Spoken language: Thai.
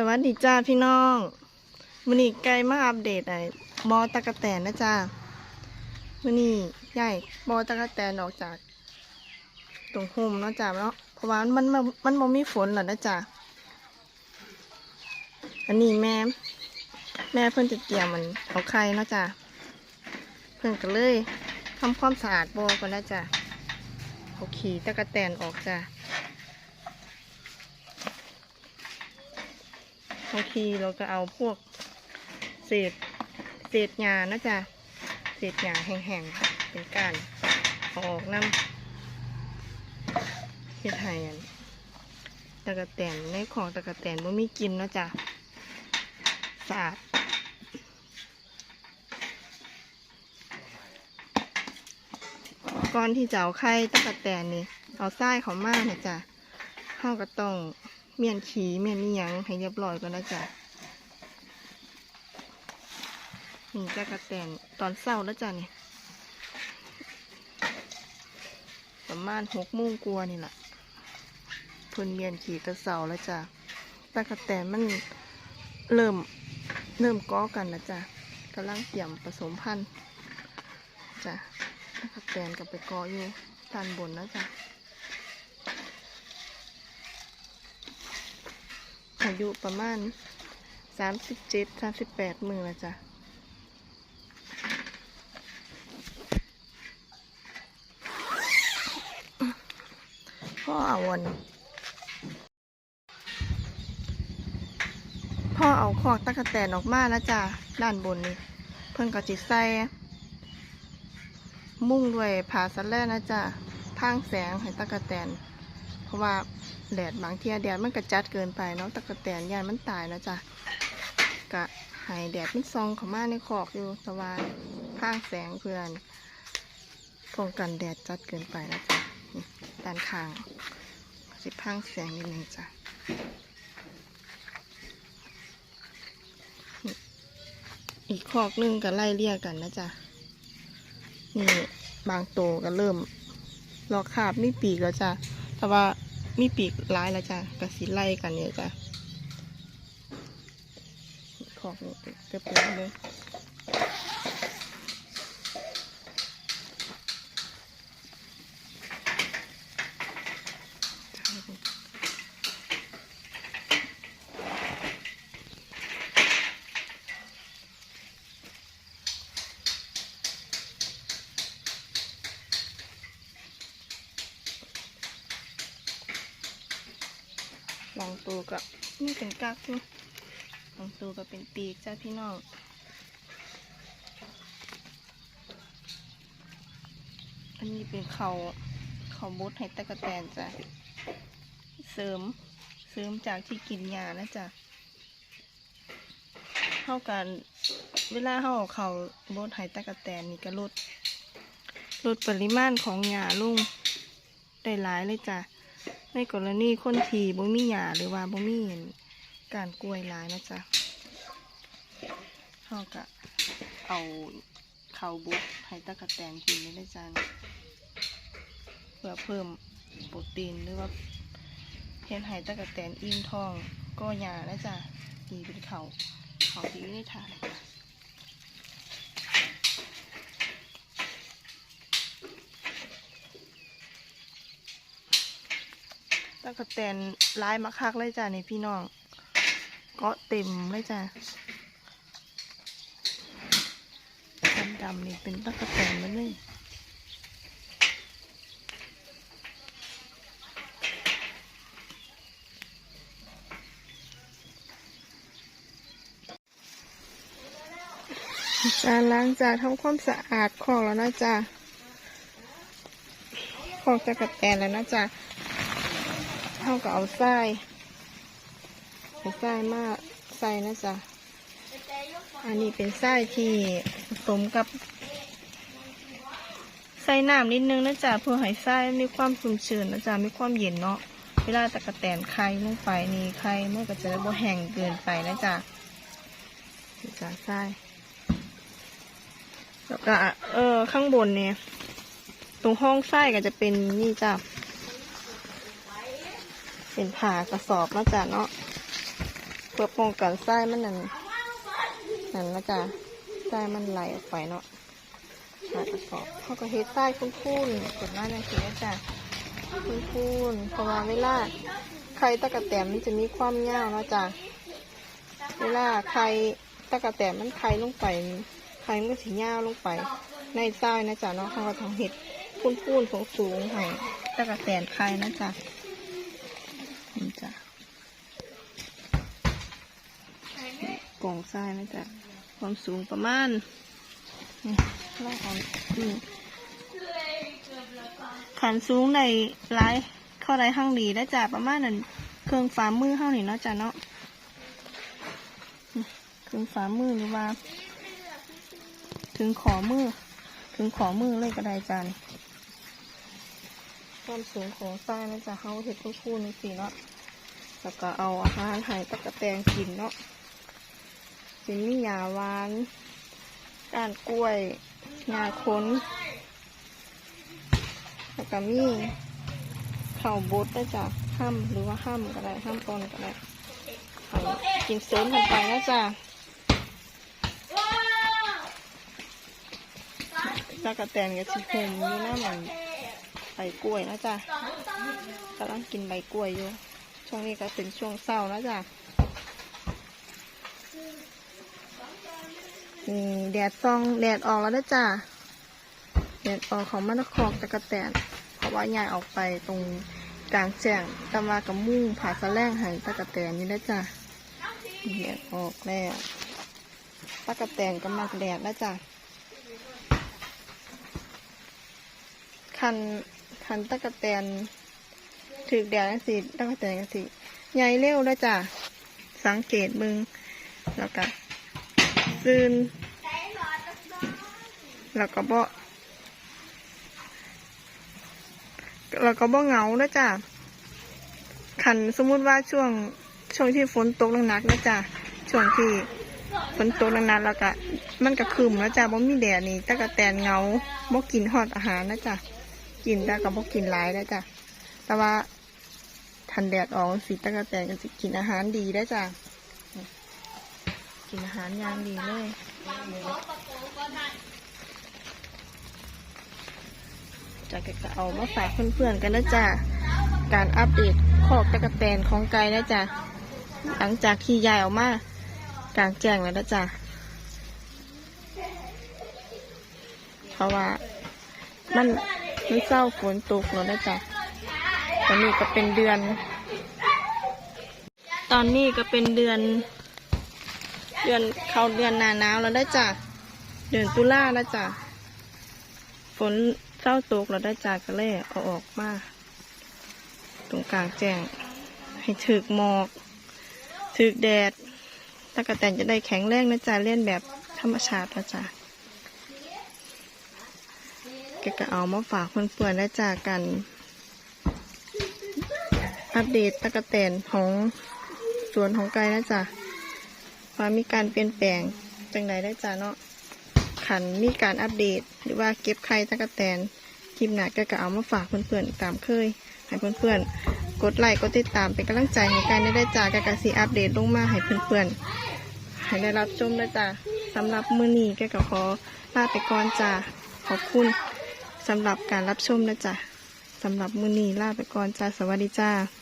สวัสดีจ้าพี่น้องมันนี้ไกลมาอัปเดตไอ้บอตะกะแตนนะจ้ามันนี้ใหญ่บอตะกะแตนออกจาก ตรงโฮมเนาะจ้าเนาะเพราะว่ามันมันมันมันมีฝนหรอนะจ้าอันนี้แม่ แม่เพิ่นจะเตรียมมันเอาไข่เนาะจ้าเพิ่นก็เลยทำความสะอาดบอก่อนนะจ้าเอาขี่ตะกะแตนออกจ้าางทีเราก็เอาพวกเศษเศษหญ้านะจ๊ะเศษหญ้าแห้งๆเป็นการออกน้ำเฮ็ดให้อันตะกะแตนในของตะกะแตนบ่มีกินเนาะจ๊ะสะอาดก่อนที่จะเอาไข่ตะกะแตนนี่เอาทรายเขามาเนี่ยจ้ะเฮาก็ต้อง เมียนขี่เมียนนี่ยังให้เรียบร้อยก่อนนะจ๊ะนี่จะกระแตนตอนเศร้าแล้วจ้ะเนี่ประมาณหกโมงกลัวนี่แหละเพิ่นเมียนขี่กระเสาแล้วจ้ะตะกระแตนมันเริ่มเริ่มก้อกันนะจ๊ะกำลังเตรียมผสมพันธุ์จ้ะตะกระแตนกับไปกออยู่ด้านบนนะจ๊ะ อายุประมาณสามสิบเจ็ดสามสิบแปดมือละจ้ะพ่อเอาวันพ่อเอาคอกตะกะแตนออกมาแล้วจ้ะด้านบนนี่เพิ่นก็จิใส่มุ่งด้วยผาสันแล่นะจ้ะทางแสงให้ตะกะแตน เพราะว่าแดดบางเทียแดดมันกระจัดเกินไปเนาะตะกะแตนยานมันตายนะจ๊ะกะให้แดดมันซองเข้ามาในขอกอยู่แต่ว่าข้างแสงเพื่อนป้องกันแดดจัดเกินไปนะจ๊ะด้านข้างสิพังแสงนิดนึงจ้ะอีกขอกนึงก็ไล่เลี่ยกันนะจ๊ะนี่บางโตก็เริ่มลอกคาบมีปีกแล้วจ้ะ แต่ว่ามีปีกร้ายแล้วจ้ะกระสีไล่กันเนี่ยจ้ะขอกนี่เต็มเลยบาง ตัวก็นี่เป็นกักนาะบางตัวก็เป็นปีกจ้าพี่น้องอันนี้เป็นเขาเขาบดให้ตะกะแตนจ้ะเสริมเสริมจากที่กินยานะจ๊ะเท่ากันเวลาเขาเอาเขาบดให้ตะกะแตนนี่ก็ลดลดปริมาณของยาลุ่งได้หลายเลยจ้ะ ในกรณีคนทีบ่มีหยาหรือว่าบ่มีการกล้วยลายนะจ๊ะเขาก็เอาเขาบุกให้ตะกะแตนกินนี่ได้จ้ะเพื่อเพิ่มโปรตีนหรือว่าเฮ็ดให้ตะกะแตนอิ่มท้องก็หยานะจ๊ะนี่เป็นเขาเขาวที่อยู่ในถาด ตะกะแตนลายมาคักเลยจ้ะนี่พี่น้องเก็เต็มเลยจ้ะดำๆนี่เป็นตะกะแตนมันเลยจ้าล้างจานทำความสะอาดของแล้วนะจ๊ะของตะกะแตนแล้วนะจ๊ะ เท่ากับเอาไส้เอาไส้มาใส่นะจ๊ะอันนี้เป็นไส้ที่ผสมกับใส่น้ำนิดนึงนะจ๊ะเพื่อให้ไส้มีความชุ่มชื้นนะจ๊ะมีความเย็นเนาะเวลาตะกะแตนไข่ลงไปนี่ไข่มันก็จะได้บ่แห้งเกินไปนะจ๊ะจ้ะไส้แล้วก็เออข้างบนเนี่ย ตรงห้องไส้ก็จะเป็นนี่จ้ะ เป็นผ่ากระสอบมาจ้ะเนาะเพื่อป้องกันไส้มันนั่นนั่นนะจ๊ะไส้มันไหลออกไปเนาะค่ะกระสอบเขาก็เฮ็ดไส้คุ้นๆกดหน้าในสีนะจ๊ะคุ้นๆเพราะว่าเวลาไข่ตะกะแตนมันจะมีความยาวเนาะจ๊ะเวลาไข่ตะกะแตนมันไข่ลงไปไข่มันก็สียาวลงไปในไส้นะจ๊ะเนาะเขาก็ต้องเฮ็ดคุ้นๆสูงๆให้ตะกะแตนไข่นะจ๊ะ นจ้ะกล่องทรายนะจ๊ะความสูงประมาณนี่ล่องของนี่ขันสูงในร้ายเข้าไรห้างดีแล้จ้ะประมาณนั้นเครื่องฝ่ามือเท่านี้เนาะจ้ะเนาะเครื่องฝ่ามือหรือว่า ถึงขอมือ ถึงขอมือเลยก็ได้จ้ะนี่ ความสูงของทรายนะจ๊ะเขาเห็ดคู่ๆในสีเนาะแล้วก็เอาอาหารไห้ตะกะแตงกินเนาะสิมีหยาหวานก้านกล้วยหญ้าค้น แล้วก็มีข้าวบดได้จากห้ามหรือว่าห้ามก็ได้ห้ามตอนก็ได้กินเสริมกันไปนะจ๊ะตากระแตนกับชิโฮมอยู่หน้ามัน ใบกล้วยนะจ๊ะกำลังกินใบกล้วยอยู่ ช่วงนี้ก็เป็นช่วงเศร้านะจ๊ะนี่แดดซองแดดออกแล้วนะจ้าแดดออกของมันคอกตะกะแตนเพราะว่ายายออกไปตรงกลางแจ้งตะมากับมุ่งผ่าสะแลงหันตะกะแตนนี่นะจ้าแดดออกแล้วตะกะแตนก็มักแดดนะจ้าคัน คันตะกะแตนถือแดดสิตะกะแตนสิใหญ่เร็วนะจ้าสังเกตมึงแล้วก็ซื่นแล้วก็บ่แล้วก็บ่เหงานะจ้ะขันสมมุติว่าช่วงช่วงที่ฝนตกหนักๆนะจ้ะช่วงที่ฝนตกหนักๆแล้วก็มันก็คืมนะจ้ะบ่มีแดดนี่ตะกะแตนเหงาบ่กินฮอดอาหารนะจ้ะ กินแต่ก็บ่กินหลายนะจ้ะ แต่ว่าทันแดดออกสิตะกะแตนก็สิกินอาหารดีได้จ้ะ กินอาหารอย่างดีเลยจะกก็เอามาฝากเพื่อนๆกันนะจ๊ะการอัปเดตคอกตะกะแตนของไก่นะจ๊ะหลังจากที่ยายออกมากลางแจ้งแล้วนะจ๊ะเพราะว่ามัน มันเศร้าฝนตกแล้วนะจ๊ะตอนนี้ก็เป็นเดือน ตอนนี้ก็เป็นเดือน เดือนเข้าเดือนหนาหนาวแล้วได้จ้ะเดือนตุลาแล้วจ้ะฝนเศร้าตกแล้วได้จ้ะก็เลยเอาออกมาตรงกลางแจ้ง ให้ถึกหมอกถึกแดดตะกะแตนจะได้แข็งแรงนะจ๊ะเล่นแบบธรรมชาตินะจ๊ะ แกก็เอามาฝากเพื่อนๆนะจ๊ะกัน อัปเดตตะกะแตนของสวนของไกลนะจ๊ะว่ามีการเปลี่ยนแปลงจังใดได้จ้าเนาะขันมีการอัปเดต หรือว่าเก็บไข่ตะกะแตนคลิปหน้าก็ก็เอามาฝากเพื่อนๆตามเคยให้เพื่อนๆ กดไลค์กดติดตามเป็นกำลังใจให้กันได้ได้จ้ากกสีอัปเดตลงมาให้เพื่อนๆให้ได้รับชมได้จ้าสำหรับมื้อนี้ก็ก็ขอลาไปก่อนจ้าขอบคุณ สำหรับการรับชมนะจ๊ะสำหรับมือนีลาไปก่อนจ้าสวัสดีจ้า